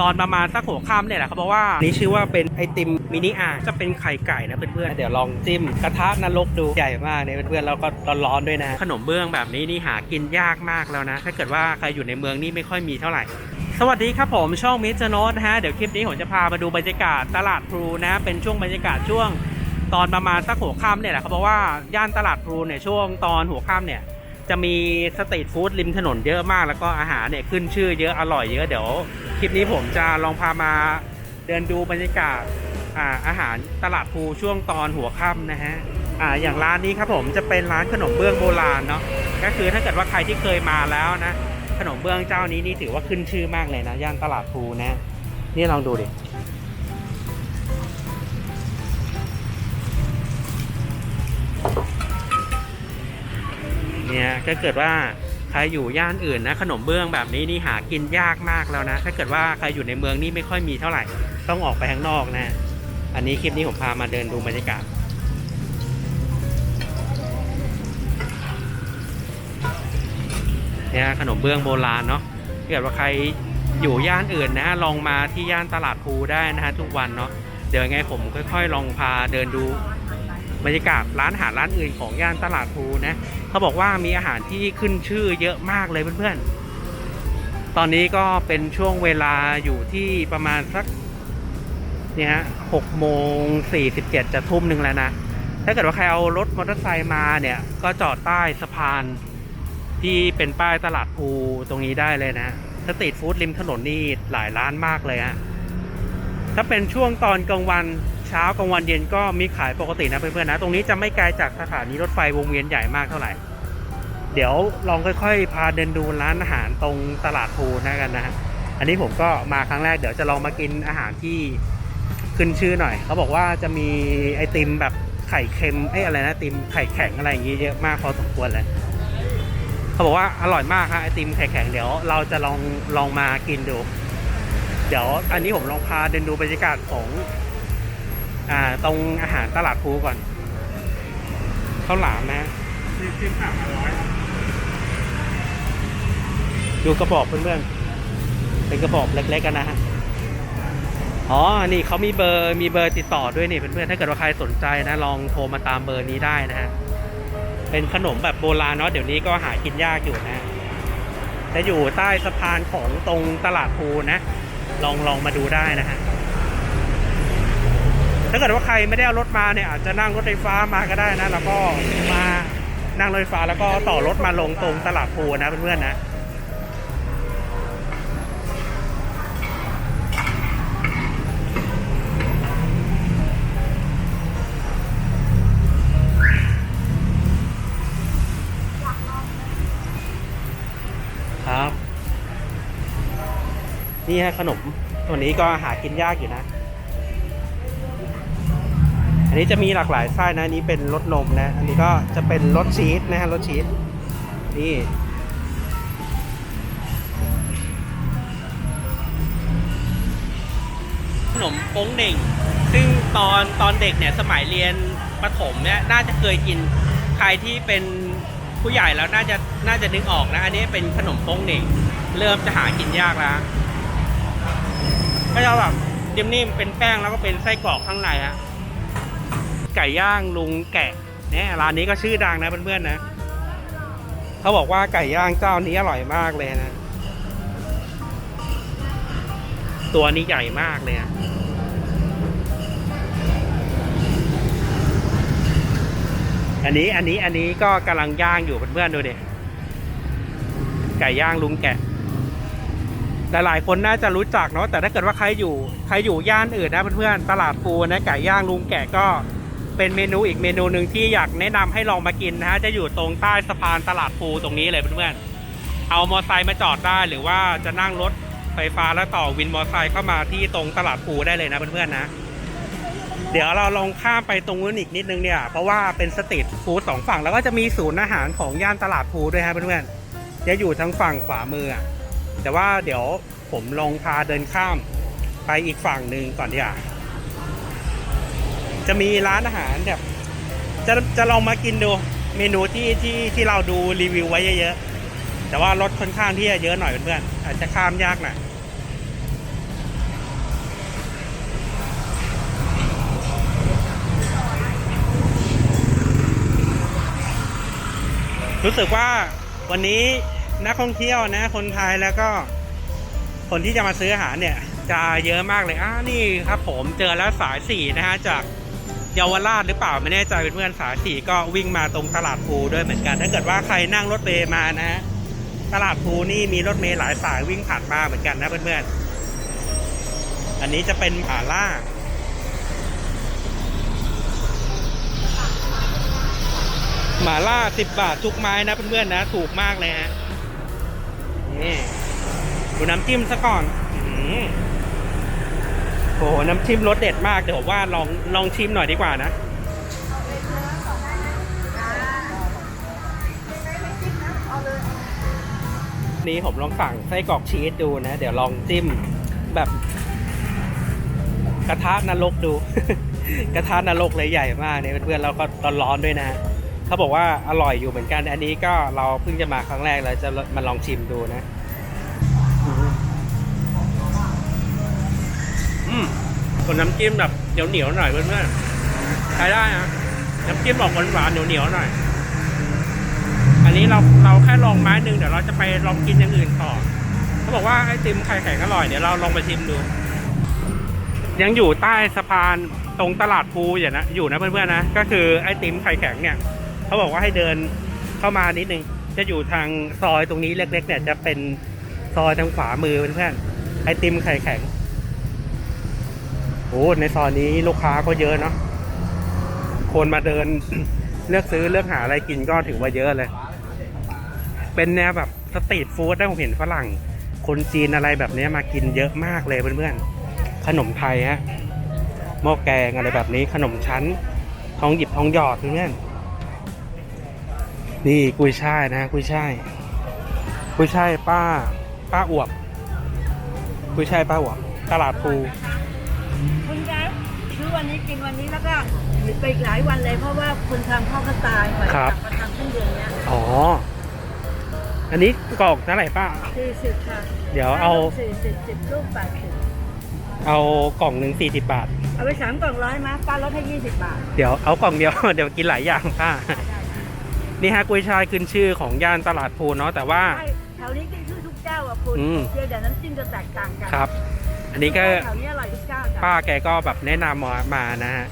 ตอนประมาณสักหัวค่ำเนี่ยแหละเขาบอกว่านี่ชื่อว่าเป็นไอติมมินิอาจะเป็นไข่ไก่นะเพื่อนๆเดี๋ยวลองจิ้มกระทะนรกดูใหญ่มากเนี่ยเพื่อนๆแล้วก็ร้อนๆด้วยนะ ขนมเบื้องแบบนี้นี่หากินยากมากแล้วนะ ถ้าเกิดว่าใครอยู่ในเมืองนี่ไม่ค่อยมีเท่าไหร่สวัสดีครับผมช่องมิสโนตนะฮะเดี๋ยวคลิปนี้ผมจะพามาดูบรรยากาศตลาดพลูนะเป็นช่วงบรรยากาศช่วงตอนประมาณสักหัวค่ำเนี่ยแหละเขาบอกว่าย่านตลาดพลูเนี่ยช่วงตอนหัวค่ำเนี่ย จะมีสตรีทฟู้ดริมถนนเยอะมากแล้วก็อาหารเนี่ยขึ้นชื่อเยอะอร่อยเยอะเดี๋ยวคลิปนี้ผมจะลองพามาเดินดูบรรยากาศอ่าอาหารตลาดพลูช่วงตอนหัวค่ำนะฮะอ่าอย่างร้านนี้ครับผมจะเป็นร้านขนมเบื้องโบราณเนาะก็คือถ้าเกิดว่าใครที่เคยมาแล้วนะ ขนมเบื้องเจ้านี้นี่ถือว่าขึ้นชื่อมากเลยนะย่านตลาดพลูนะ นี่ลองดูดิ เนี่ยก็เกิดว่าใครอยู่ย่านอื่นนะขนมเบื้องแบบนี้นี่หากินยากมากแล้วนะ ถ้าเกิดว่าใครอยู่ในเมืองนี่ไม่ค่อยมีเท่าไหร่ ต้องออกไปข้างนอกนะ อันนี้คลิปนี้ผมพามาเดินดูบรรยากาศเนี่ยขนมเบื้องโบราณเนาะถ้าเกิดว่าใครอยู่ย่านอื่นนะฮะลองมาที่ย่านตลาดพลูได้นะฮะทุกวันเนาะเดี๋ยวไงผมค่อย ๆ ลองพาเดินดู บรรยากาศร้านอาหารร้านอื่นของย่านตลาดพลูนะเขาบอกว่ามีอาหารที่ขึ้นชื่อเยอะมากเลยเพื่อนๆ ตอนนี้ก็เป็นช่วงเวลาอยู่ที่ประมาณสักเนี่ยฮะหกโมงสี่สิบเจ็ดจะทุ่มหนึ่งแล้วนะ ถ้าเกิดว่าใครเอารถมอเตอร์ไซค์มาเนี่ย ก็จอดใต้สะพานที่เป็นป้ายตลาดภูตรงนี้ได้เลยนะสตรีทฟู้ดริมถนนนี่หลายร้านมากเลยฮะ ถ้าเป็นช่วงตอนกลางวัน เช้ากลางวันเย็นก็มีขายปกตินะเพื่อนๆนะ ตรงนี้จะไม่ไกลจากสถานีรถไฟวงเวียนใหญ่มากเท่าไหร่ เดี๋ยวลองค่อยๆ พาเดินดูร้านอาหารตรงตลาดภูนะกันนะฮะอันนี้ผมก็มาครั้งแรกเดี๋ยวจะลองมากินอาหารที่ขึ้นชื่อหน่อย เขาบอกว่าจะมีไอติมแบบไข่เค็มไอ้อะไรนะไอติมไข่แข็งอะไรอย่างงี้เยอะมากพอสมควรเลยเขาบอกว่าอร่อยมากครับไอติมไข่แข็งเดี๋ยวเราจะลองลองมากินดู เดี๋ยวอันนี้ผมลองพาเดินดูบรรยากาศของ อ่าตรงอาหารตลาดภูก่อนข้าวหลามนะดูกระบอกเพื่อนๆเป็นกระบอกเล็กๆกันนะฮะอ๋อ นี่เขามีเบอร์มีเบอร์ติดต่อด้วยนี่เพื่อนๆ ถ้าเกิดว่าใครสนใจนะ ลองโทรมาตามเบอร์นี้ได้นะฮะ เป็นขนมแบบโบราณเนาะ เดี๋ยวนี้ก็หากินยากอยู่นะ จะอยู่ใต้สะพานของตรงตลาดภูนะ ลองลองมาดูได้นะฮะ ถ้าเกิดว่าใครไม่ได้เอารถมาเนี่ยอาจจะนั่งรถไฟฟ้ามาก็ได้นะ แล้วก็มานั่งรถไฟฟ้าแล้วก็ต่อรถมาลงตรงตลาดภูนะเพื่อนๆนะครับ นี่ฮะขนมตัวนี้ก็หากินยากอยู่นะ อันนี้จะมีหลากหลายไส้นะ อันนี้เป็นรสนมนะ อันนี้ก็จะเป็นรสชีสนะฮะรสชีส นี่ ขนมโป้งเหน่ง ซึ่งตอนตอนเด็กเนี่ยสมัยเรียนประถมเนี่ยน่าจะเคยกิน ใครที่เป็นผู้ใหญ่แล้วน่าจะน่าจะนึกออกนะ อันนี้เป็นขนมโป้งเหน่ง เริ่มจะหากินยากแล้วก็จะแบบนิ่มๆเป็นแป้งแล้วก็เป็นไส้กรอกข้างในฮะ ไก่ย่างลุงแกะเนี่ยร้านนี้ก็ชื่อดังนะเพื่อนๆนะเขาบอกว่าไก่ย่างเจ้านี้อร่อยมากเลยนะ ตัวนี้ใหญ่มากเลยอะอันนี้อันนี้อันนี้ก็กำลังย่างอยู่เพื่อนๆดูเดิไก่ย่างลุงแกะหลายๆคนน่าจะรู้จักเนาะแต่ถ้าเกิดว่าใครอยู่ใครอยู่ย่านอื่นนะเพื่อนๆตลาดปูนะไก่ย่างลุงแกะก็ เป็นเมนูอีกเมนูหนึ่งที่อยากแนะนำให้ลองมากินนะฮะจะอยู่ตรงใต้สะพานตลาดปูตรงนี้เลยเพื่อนๆเอามอไซค์มาจอดได้หรือว่าจะนั่งรถไฟฟ้าแล้วต่อวินมอไซค์เข้ามาที่ตรงตลาดปูได้เลยนะเพื่อนๆนะ เดี๋ยวเราลองข้ามไปตรงนู้นอีกนิดนึงเนี่ยเพราะว่าเป็นสตรีทฟู้ดสองฝั่งแล้วก็จะมีศูนย์อาหารของย่านตลาดภูด้วยฮะเพื่อนๆจะอยู่ทางฝั่งขวามือแต่ว่าเดี๋ยวผมลองพาเดินข้ามไปอีกฝั่งหนึ่งก่อนดีกว่า จะมีร้านอาหารแบบจะจะลองมากินดูเมนูที่ที่ที่เราดูรีวิวไว้เยอะๆ แต่ว่ารถค่อนข้างที่จะเยอะหน่อยเพื่อนอาจจะข้ามยากหน่อยรู้สึกว่าวันนี้นักท่องเที่ยวนะ คนไทยแล้วก็ คนที่จะมาซื้ออาหารเนี่ย จะเยอะมากเลยอ่านี่ครับผมเจอแล้วสายสี่นะฮะจาก เยาวราชหรือเปล่าไม่แน่ใจเพื่อนๆสายสี่ก็วิ่งมาตรงตลาดภูด้วยเหมือนกัน ถ้าเกิดว่าใครนั่งรถเมล์มานะฮะตลาดภูนี่มีรถเมล์หลายสายวิ่งผ่านมาเหมือนกันนะเพื่อนๆอันนี้จะเป็นหมาล่าหมาล่าสิบบาททุกไม้นะเพื่อนๆนะ ถูกมากเลยฮะนี่ดูน้ำจิ้มซะก่อนอื้อหือ โอ้โหน้ำจิ้มรสเด็ดมาก เดี๋ยวผมว่าลองลองชิมหน่อยดีกว่านะนี่ผมลองสั่งไส้กรอกชีสดูนะ เดี๋ยวลองจิ้มแบบกระทะนรกดู กระทะนรกเลยใหญ่มากเนี่ยเพื่อนๆเราก็ตอนร้อนด้วยนะเขาบอกว่าอร่อยอยู่เหมือนกัน อันนี้ก็เราเพิ่งจะมาครั้งแรกเราจะมาลองชิมดูนะ คนน้ำจิ้มแบบเหนียวเหนียวหน่อยเพื่อนๆใช้ได้นะน้ำจิ้มออกหวานเหนียวเหนียวหน่อย อันนี้เราเราแค่ลองไม้หนึ่งเดี๋ยวเราจะไปลองกินอย่างอื่นต่อเขาบอกว่าไอติมไข่แข็งอร่อยเดี๋ยวเราลองไปชิมดู ยังอยู่ใต้สะพานตรงตลาดภูอยู่นะอยู่นะเพื่อนๆนะก็คือไอติมไข่แข็งเนี่ยเขาบอกว่าให้เดินเข้ามานิดนึงจะอยู่ทางซอยตรงนี้เล็กๆเนี่ยจะเป็นซอยทางขวามือเพื่อนๆไอติมไข่แข็ง โอ้ในซอยนี้ลูกค้าก็เยอะเนาะคนมาเดิน เลือกซื้อเลือกหาอะไรกินก็ถือว่าเยอะเลย เป็นแนวแบบสตรีทฟู้ดได้ผมเห็นฝรั่ง คนจีนอะไรแบบนี้มากินเยอะมากเลยเพื่อนๆ ขนมไทยฮะหม้อแกงอะไรแบบนี้ขนมชั้น ทองหยิบทองหยอดเพื่อนๆนี่กุยช่ายนะกุยช่ายกุยช่ายป้า ป้าอวบกุยช่ายป้าอวบตลาดภู คุณคะซื้อวันนี้กินวันนี้แล้วก็ไปอีกหลายวันเลยเพราะว่าคุณทำพ่อก็ตายไปครับ กลัมาทำขึ้นเดือนเนี้ยอ๋อ อันนี้กรอกเท่าไหร่ป้า สี่สิบค่ะเดี๋ยวเอาสี่สิบสิบลูกแปดสิบเอากล่องหนึ่งสี่สิบบาท เอาไปสามกล่องร้อยมาป้าลดให้ยี่สิบบาทเดี๋ยวเอากล่องเดียว เดี๋ยวกินหลายอย่างป้า นี่ฮะกุยช่ายขึ้นชื่อของย่านตลาดภูเนาะแต่ว่า ใช่แถวนี้กินชื่อทุกเจ้าอะคุณอืม เพียงแต่น้ำจิ้มจะแตกต่างกันครับ อันนี้ก็แถวนี้อร่อยทุกเจ้าจ้ะป้าแกก็แบบแนะนำมามานะฮะ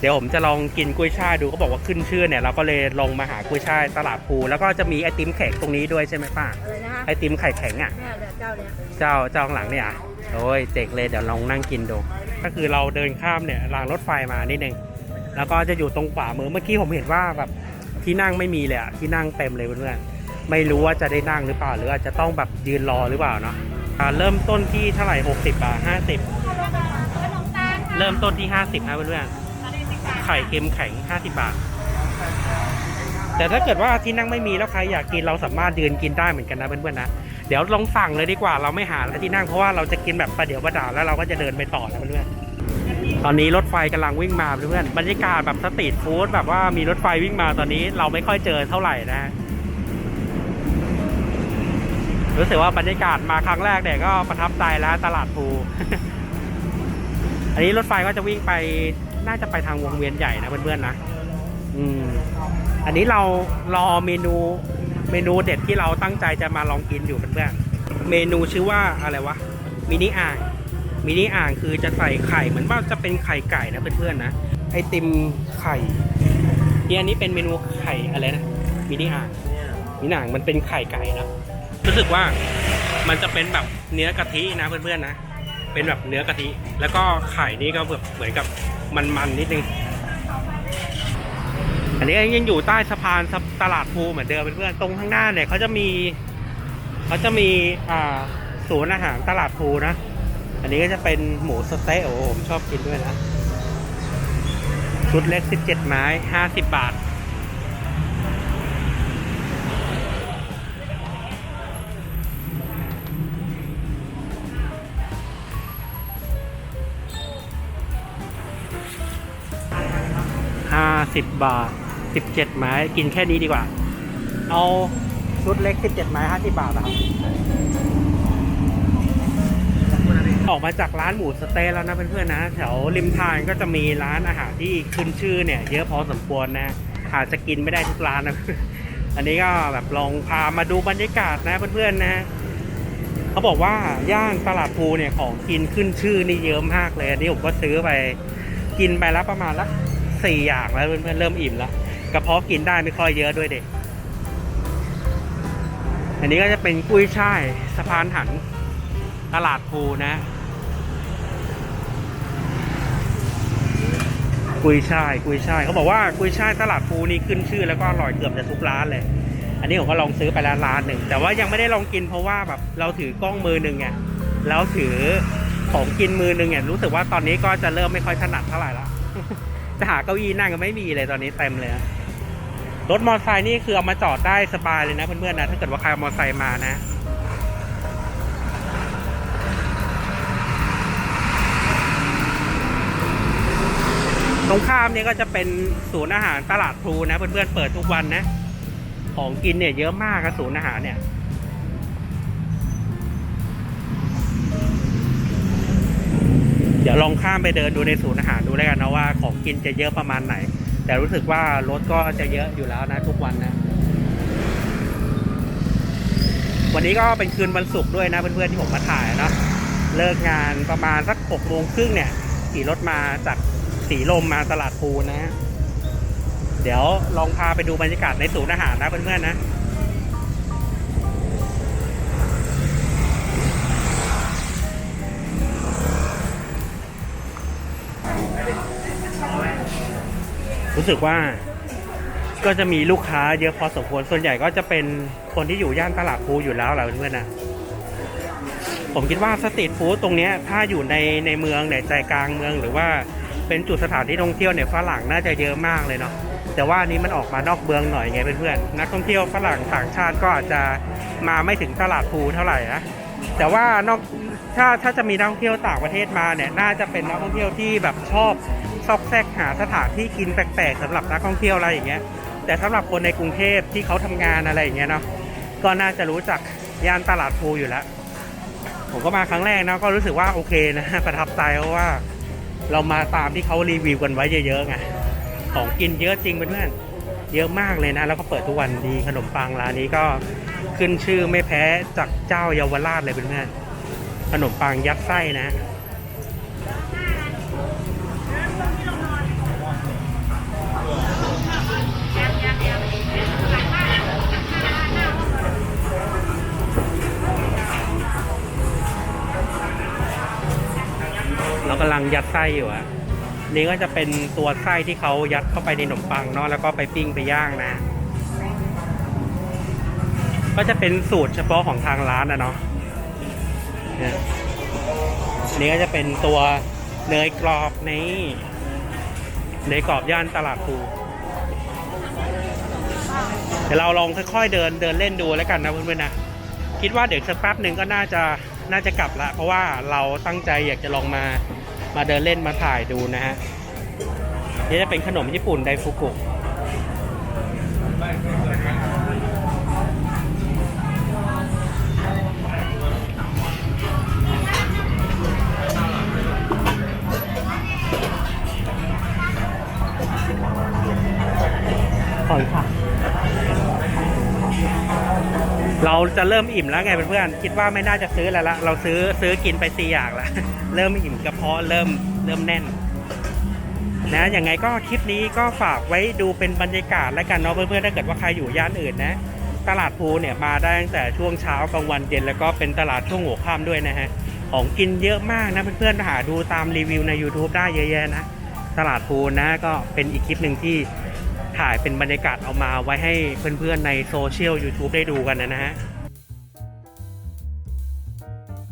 เดี๋ยวผมจะลองกินกุ้ยช่ายดูเขาบอกว่าขึ้นชื่อเนี่ยเราก็เลยลงมาหากุ้ยช่ายตลาดภูแล้วก็จะมีไอติมแข็งตรงนี้ด้วยใช่ไหมป้า อะไรนะฮะไอติมไข่แข็งอะ เนี่ยเดี๋ยวเจ้าเนี้ยเจ้าเจ้าข้างหลังเนี่ยอะโอ้ยเจ๋งเลยเดี๋ยวลองนั่งกินดู ก็คือเราเดินข้ามเนี่ยรางรถไฟมานิดนึงแล้วก็จะอยู่ตรงขวามือเมื่อกี้ผมเห็นว่าแบบที่นั่งไม่มีเลยอะที่นั่งเต็มเลยเพื่อนๆไม่รู้ว่าจะได้นั่งหรือเปล่า หรืออาจจะต้องแบบยืนรอหรือเปล่าเนาะ อ่าเริ่มต้นที่เท่าไหร่60บาท50เริ่มต้นที่50นะเพื่อนๆไข่เค็มแข็ง50บาท แต่ถ้าเกิดว่าที่นั่งไม่มีแล้วใครอยากกินเราสามารถยืนกินได้เหมือนกันนะเพื่อนๆนะเดี๋ยวลองสั่งเลยดีกว่าเราไม่หาแล้วที่นั่งเพราะว่าเราจะกินแบบประเดี๋ยวประดาวแล้วเราก็จะเดินไปต่อนะเพื่อนๆตอนนี้รถไฟกำลังวิ่งมาเพื่อนๆบรรยากาศแบบสตรีทฟู้ดแบบว่ามีรถไฟวิ่งมาตอนนี้เราไม่ค่อยเจอเท่าไหร่นะฮะ รู้สึกว่าบรรยากาศมาครั้งแรกเนี่ยก็ประทับใจแล้วตลาดภูอันนี้รถไฟก็จะวิ่งไปน่าจะไปทางวงเวียนใหญ่นะเพื่อนๆนะอืมอันนี้เรารอเมนูเมนูเด็ดที่เราตั้งใจจะมาลองกินอยู่เพื่อนๆเมนูชื่อว่าอะไรวะมินิอ่างมินิอ่างคือจะใส่ไข่เหมือนว่าจะเป็นไข่ไก่นะเพื่อนๆนะไอติมไข่เนี่ยอันนี้เป็นเมนูไข่อะไรนะมินิอ่างมินิอ่างมันเป็นไข่ไก่นะ รู้สึกว่ามันจะเป็นแบบเนื้อกะทินะเพื่อนๆนะ เป็นแบบเนื้อกะทิ แล้วก็ไข่นี่ก็แบบเหมือนกับมันๆนิดนึง อันนี้ยังอยู่ใต้สะพานตลาดภูเหมือนเดิมเพื่อนๆ ตรงข้างหน้าเนี่ยเขาจะมีเขาจะมีอ่าศูนย์อาหารตลาดภูนะ อันนี้ก็จะเป็นหมูสเต๊ะโอ้ผมชอบกินด้วยนะ ชุดเล็ก 17 ไม้ 50 บาท ห้าสิบบาทสิบเจ็ดไม้ กินแค่นี้ดีกว่า เอาชุดเล็กสิบเจ็ดไม้ห้าสิบาทอะครับ ออกมาจากร้านหมูสเต๊ะแล้วนะเพื่อนๆนะ แถวริมทางก็จะมีร้านอาหารที่ขึ้นชื่อเนี่ย เยอะพอสมควรนะอาจจะกินไม่ได้ทุกร้านนะ อันนี้ก็แบบลองพามาดูบรรยากาศนะเพื่อนๆนะเขาบอกว่าย่านตลาดภูเนี่ยของกินขึ้นชื่อนี่เยอะมากเลยอันนี้ผมก็ซื้อไปกินไปแล้วประมาณละ สี่อย่างแล้วเพื่อนๆเริ่มอิ่มแล้วกระเพาะกินได้ไม่ค่อยเยอะด้วยเด็ก อันนี้ก็จะเป็นกุ้ยช่ายสะพานหันตลาดภูนะ กุยช่ายกุยช่ายเขาบอกว่ากุยช่ายตลาดภูนี่ขึ้นชื่อแล้วก็อร่อยเกือบจะทุกร้านเลย อันนี้ผมก็ลองซื้อไปแล้วร้านหนึ่งแต่ว่ายังไม่ได้ลองกินเพราะว่าแบบเราถือกล้องมือหนึ่งไงแล้วถือของกินมือหนึ่งเนี่ยรู้สึกว่าตอนนี้ก็จะเริ่มไม่ค่อยถนัดเท่าไหร่ละ จะหาเก้าอี้นั่งก็ไม่มีเลยตอนนี้เต็มเลยรถมอเตอร์ไซค์นี่คือเอามาจอดได้สบายเลยนะเพื่อนๆนะถ้าเกิดว่าใครเอามอเตอร์ไซค์มานะตรงข้ามนี่ก็จะเป็นศูนย์อาหารตลาดพลูนะเพื่อนๆเปิดทุกวันนะ ของกินเนี่ยเยอะมากกับศูนย์อาหารเนี่ย ดี๋ยวลองข้ามไปเดินดูในศูนย์อาหารดูแล้วกันนะว่าของกินจะเยอะประมาณไหน แต่รู้สึกว่ารถก็จะเยอะอยู่แล้วนะทุกวันนะ วันนี้ก็เป็นคืนวันศุกร์ด้วยนะเพื่อนๆที่ผมมาถ่ายนะเลิกงานประมาณสักหกโมงครึ่งเนี่ยขี่รถมาจากสีลมมาตลาดภูนะ เดี๋ยวลองพาไปดูบรรยากาศในศูนย์อาหารนะเพื่อนๆนะ รู้สึกว่าก็จะมีลูกค้าเยอะพอสมควร ส่วนใหญ่ก็จะเป็นคนที่อยู่ย่านตลาดภูอยู่แล้วแหละเพื่อนๆนะ ผมคิดว่าสตรีทฟู้ดตรงนี้ถ้าอยู่ในในเมืองในใจกลางเมือง หรือว่าเป็นจุดสถานที่ท่องเที่ยวเนี่ยฝรั่งน่าจะเยอะมากเลยเนาะ แต่ว่านนี้มันออกมานอกเมืองหน่อยไงเพื่อนๆ นักท่องเที่ยวฝรั่งต่างชาติก็อาจจะมาไม่ถึงตลาดภูเท่าไหร่นะ แต่ว่านอกถ้าถ้าจะมีนักท่องเที่ยวต่างประเทศมาเนี่ยน่าจะเป็นนักท่องเที่ยวที่แบบชอบ ซอกแซกหาสถานที่กินแปลกๆสำหรับนักท่องเที่ยวอะไรอย่างเงี้ย แต่สำหรับคนในกรุงเทพที่เขาทำงานอะไรอย่างเงี้ยเนาะก็น่าจะรู้จักย่านตลาดภูอยู่แล้ว ผมก็มาครั้งแรกนะก็รู้สึกว่าโอเคนะประทับใจเพราะว่า เรามาตามที่เขารีวิวกันไว้เยอะๆไงของกินเยอะจริงเพื่อนๆเยอะมากเลยนะ แล้วก็เปิดทุกวันดีขนมปังร้านนี้ก็ขึ้นชื่อไม่แพ้จากเจ้าเยาวราชเลยเพื่อนๆขนมปังยัดไส้นะ เรากำลังยัดไส้อยู่อะนี่ก็จะเป็นตัวไส้ที่เขายัดเข้าไปในขนมปังเนาะแล้วก็ไปปิ้งไปย่างนะ ก็จะเป็นสูตรเฉพาะของทางร้านนะเนาะนี่ยนี่ก็จะเป็นตัวเนยกรอบนี่เนยกรอบย่านตลาดภูเดี๋ยวเราลองค่อยๆเดินเดินเล่นดูแล้วกันนะเพื่อนๆนะคิดว่าเดี๋ยวสักแป๊บหนึ่งก็น่าจะน่าจะกลับละเพราะว่าเราตั้งใจอยากจะลองมา มาเดินเล่นมาถ่ายดูนะฮะนี่จะเป็นขนมญี่ปุ่นไดฟุกุขอยค่ะ เราจะเริ่มอิ่มแล้วไงเพื่อนๆคิดว่าไม่น่าจะซื้อแล้วละเราซื้อซื้อกินไปสี่อย่างละเริ่มอิ่มกระเพาะเริ่มเริ่มแน่นนะอย่างไงก็คลิปนี้ก็ฝากไว้ดูเป็นบรรยากาศแล้วกันเนาะเพื่อนๆถ้าเกิดว่าใครอยู่ย่านอื่นนะ ตลาดภูเนี่ยมาได้ตั้งแต่ช่วงเช้ากลางวันเย็นแล้วก็เป็นตลาดช่วงหัวค่ำด้วยนะฮะของกินเยอะมากนะเพื่อนๆหาดูตามรีวิวใน YouTube ได้เยอะแยะนะ ตลาดภูนะก็เป็นอีกคลิปหนึ่งที่ ถ่ายเป็นบรรยากาศเอามาไว้ให้เพื่อนๆในโซเชียล YouTube ได้ดูกันนะฮะ